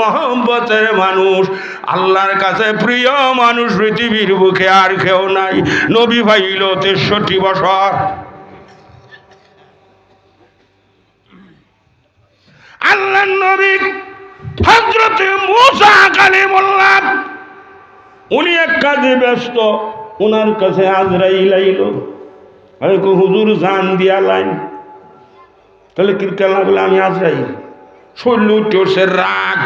মহব্বতের মানুষ। আল্লাহর কাছে প্রিয় মানুষ পৃথিবীর বুকে আর কেউ নাই। নবী ভাইল তেষট্টি বছর। আল্লাহ নবী মুসা কালিমুল্লাহ, উনি এক কাজে ব্যস্ত। ওনার কাছে আজরাইল আইল। আমি হুজুর জান দিয়া লাইন। তাহলে কিরকে লাগলে আমি আজরাইল? শৈল উঠছে রাগ।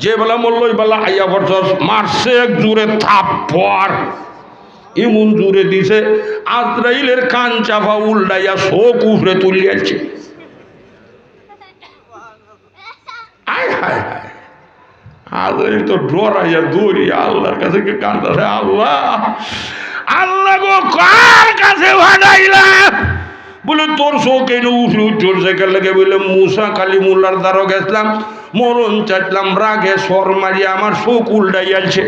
যে বেলা মল্ল ওই বেলা আইয়া বছর মারছে এক জুড়ে থাপ্পর এমন জুড়ে দিছে, আজরাইলের কান চাপা উল্টাইয়া শোক উফরে তুলিয়াছে। আয়, হায় হায়। তো কাছে আল্লাহ আল্লাহ বলে, তোর শোক এনে উঠে উঠছে কে লাগে বলে মুসা কালী মুল্লার দ্বারা গেছিলাম, মরণ চাইলাম রাগে সর মারিয়া আমার শোক উল্টাইয়াছে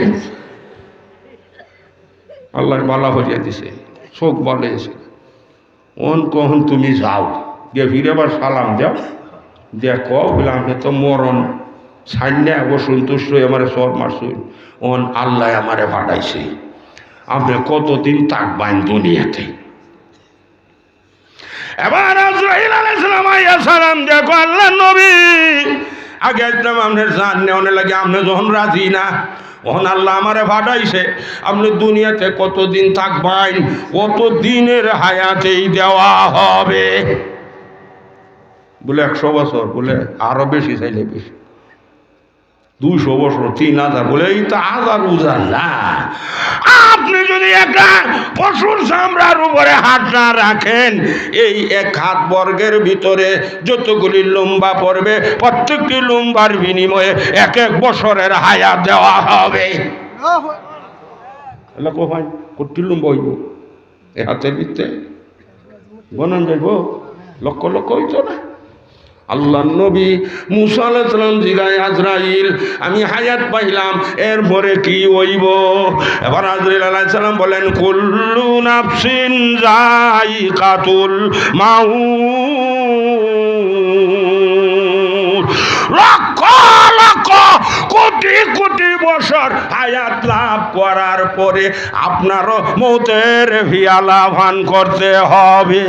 আল্লাহর বালা হইয়া দিছে, শোক বলে এসে অন কখন তুমি যাও, গিয়ে ফিরে আবার সালাম যাও দেখো বলে তো মরণ ছাড়লে ও সন্তুষ্ট হয়ে আমার সর মারছুন অন আল্লাহ আমারে পাঠাইছে আপনি কতদিন থাকবেন দুনিয়াতে? এবার আজরাইল আইয়া সালাম, দেখো আল্লাহ নবী। আগে একদম আপনার জান নেওয়ানে লাগে আপনি যখন রাজি না ওহন আল্লাহ আমারে ফাটাইছে আপনি দুনিয়াতে কতদিন থাকবেন কত দিনের হায়াতেই দেওয়া হবে? বলে, একশো বছর। বলে, আরও বেশি, চাইলে বেশি। দুইশো বছর, তিন হাজার, বলে, এই তো হাজার উজার না যদি একটা পশুর চামড়ার উপরে হাত না রাখেন, এই এক হাত বর্গের ভিতরে যতগুলি লম্বা পড়বে, প্রত্যেকটি লম্বার বিনিময়ে এক এক বছরের হায়া দেওয়া হবে। এ হাতের ভিতরে বনান যাইব। লক্ষ লক্ষ হইতো না। আল্লাহ নবী মুসা আলাইসালাম জিগায়, আজরাইল, আমি হায়াত পাইলাম, এরপরে কি হইব? এবার আজরাইল আলাইসালাম বলেন, কুল্লু নাফসিন যাই কাতুল মাউ লক্ষ লক্ষ কোটি কোটি বছর হায়াত লাভ করার পরে আপনারও মৌতের ভিয়ালা ভান করতে হবে।